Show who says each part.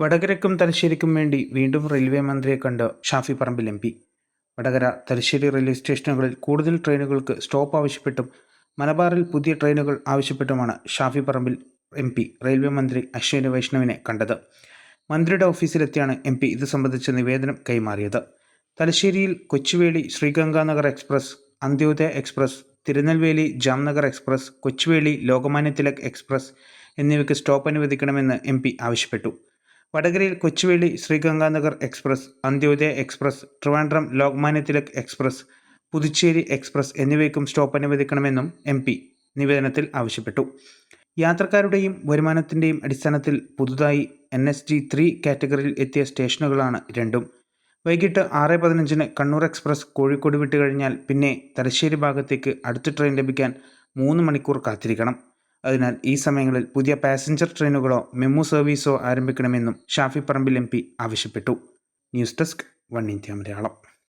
Speaker 1: വടകരയ്ക്കും തലശ്ശേരിക്കും വേണ്ടി വീണ്ടും റെയിൽവേ മന്ത്രിയെ കണ്ട് Shafi Parambil M P. Vadakara Thalassery railway സ്റ്റേഷനുകളിൽ കൂടുതൽ ട്രെയിനുകൾക്ക് സ്റ്റോപ്പ് ആവശ്യപ്പെട്ടും മലബാറിൽ പുതിയ ട്രെയിനുകൾ ആവശ്യപ്പെട്ടുമാണ് Shafi Parambil M P. Railway മന്ത്രി അശ്വിനി വൈഷ്ണവിനെ കണ്ടത്. മന്ത്രിയുടെ ഓഫീസിലെത്തിയാണ് എം പി. ഇത് സംബന്ധിച്ച നിവേദനം കൈമാറിയത്. തലശ്ശേരിയിൽ Kochuveli Sriganganagar express Antyodaya express Tirunelveli Jamnagar express Kochuveli Lokmanya Tilak express എന്നിവയ്ക്ക് സ്റ്റോപ്പ് അനുവദിക്കണമെന്ന് എം പി ആവശ്യപ്പെട്ടു. വടകരയിൽ Kochuveli Sriganganagar express Antyodaya express Trivandrum Lokmanya Tilak express Puducherry express എന്നിവയ്ക്കും സ്റ്റോപ്പ് അനുവദിക്കണമെന്നും എം പി നിവേദനത്തിൽ ആവശ്യപ്പെട്ടു. യാത്രക്കാരുടെയും വരുമാനത്തിന്റെയും അടിസ്ഥാനത്തിൽ പുതുതായി എൻ എസ് ജി ത്രീ കാറ്റഗറിയിൽ എത്തിയ സ്റ്റേഷനുകളാണ് രണ്ടും. വൈകിട്ട് ആറ് പതിനഞ്ചിന് കണ്ണൂർ എക്സ്പ്രസ് കോഴിക്കോട് വിട്ട് കഴിഞ്ഞാൽ പിന്നെ തലശ്ശേരി ഭാഗത്തേക്ക് അടുത്ത ട്രെയിൻ ലഭിക്കാൻ മൂന്ന് മണിക്കൂർ കാത്തിരിക്കണം. അതിനാൽ ഈ സമയങ്ങളിൽ പുതിയ പാസഞ്ചർ ട്രെയിനുകളോ മെമു സർവീസോ ആരംഭിക്കണമെന്നും ഷാഫി പറമ്പിൽ എം ആവശ്യപ്പെട്ടു. News desk one India Malayalam.